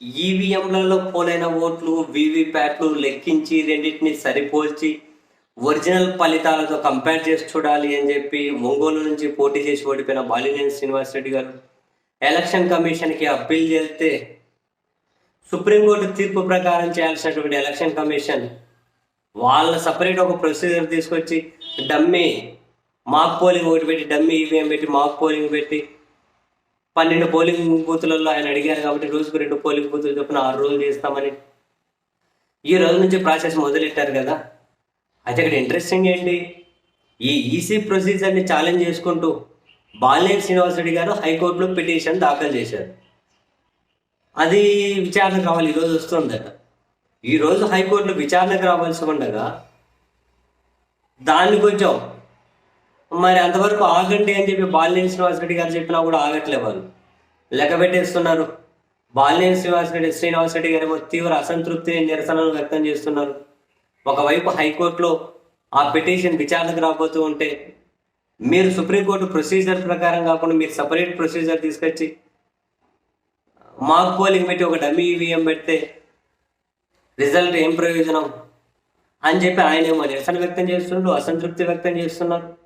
ఈవీఎంలలో పోలైన ఓట్లు వీవీప్యాట్లు లెక్కించి రెండింటిని సరిపోల్చి ఒరిజినల్ ఫలితాలతో కంపేర్ చేసి చూడాలి అని చెప్పి ఒంగోలు నుంచి పోటీ చేసి ఓడిపోయిన బాలినేని శ్రీనివాస్ రెడ్డి గారు ఎలక్షన్ కమిషన్కి అప్పీల్ చేస్తే సుప్రీంకోర్టు తీర్పు ప్రకారం చేయాల్సినటువంటి ఎలక్షన్ కమిషన్ వాళ్ళ సపరేట్ ఒక ప్రొసీజర్ తీసుకొచ్చి డమ్మీ మాక్ పోలింగ్ ఒకటి పెట్టి డమ్మీ ఈవీఎం పెట్టి మాక్ పోలింగ్ పెట్టి పన్నెండు పోలింగ్ బూతులలో ఆయన అడిగారు కాబట్టి రోజుకు రెండు పోలింగ్ బూతులు చొప్పున ఆరు రోజులు చేస్తామని. ఈ రోజు నుంచి ప్రాసెస్ మొదలెట్టారు కదా. అయితే ఇక్కడ ఇంట్రెస్టింగ్ ఏంటి? ఈ ఈసీ ప్రొసీజర్ని ఛాలెంజ్ చేసుకుంటూ బాలినేని శ్రీనివాస్ రెడ్డి గారు హైకోర్టులో పిటిషన్ దాఖలు చేశారు. అది విచారణ రావాలి ఈరోజు వస్తుందట. ఈరోజు హైకోర్టులో విచారణకు రావాల్సి ఉండగా దాన్ని కొంచెం మరి అంతవరకు ఆగండి అని చెప్పి బాలినేని శ్రీనివాస్ రెడ్డి గారు చెప్పినా కూడా ఆగట్లే వాళ్ళు. లెక్క పెట్టేస్తున్నారు. బాలినేని శ్రీనివాస్ రెడ్డి శ్రీనివాస్ రెడ్డి గారు తీవ్ర అసంతృప్తిని నిరసనలు వ్యక్తం చేస్తున్నారు. ఒకవైపు హైకోర్టులో ఆ పిటిషన్ విచారణకు రాబోతూ ఉంటే మీరు సుప్రీంకోర్టు ప్రొసీజర్ ప్రకారం కాకుండా మీరు సపరేట్ ప్రొసీజర్ తీసుకొచ్చి మాక్ పోలింగ్ పెట్టి ఒక డమ్మీ ఈవీఎం పెడితే రిజల్ట్ ఏం ప్రయోజనం అని చెప్పి ఆయన ఏమో నిరసన వ్యక్తం చేస్తున్నారు అసంతృప్తి వ్యక్తం చేస్తున్నారు.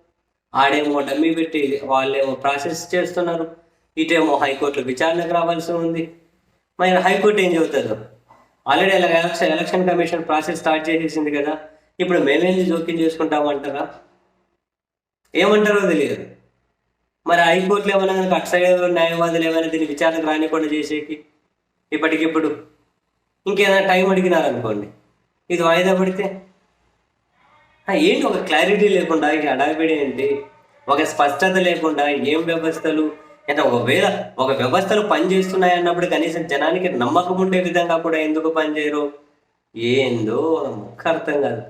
ఆడేమో డమ్మి పెట్టి వాళ్ళేమో ప్రాసెస్ చేస్తున్నారు. ఇటేమో హైకోర్టులో విచారణకు రావాల్సి ఉంది. మరి హైకోర్టు ఏం చెబుతారు? ఆల్రెడీ ఇలా election election commission process start చేసేసింది కదా. ఇప్పుడు మేమేంది జోక్యం చేసుకుంటామంటారా? ఏమంటారో తెలియదు. మరి హైకోర్టులో ఏమైనా కనుక అటు సైడ్ న్యాయవాదులు ఏమైనా దీన్ని విచారణకు రానికుండా చేసేకి? ఇప్పటికిప్పుడు ఇంకేదైనా టైం అడిగినారనుకోండి. ఇది వాయిదా పడితే ఏంటి ఒక క్లారిటీ లేకుండా ఇక హడావిడి ఏంటి? ఒక స్పష్టత లేకుండా ఏం వ్యవస్థలు? అంటే ఒకవేళ ఒక వ్యవస్థలు పనిచేస్తున్నాయి అన్నప్పుడు కనీసం జనానికి నమ్మకం ఉండే విధంగా కూడా ఎందుకు పనిచేయరు? ఏందో ముఖ అర్థం కాదు.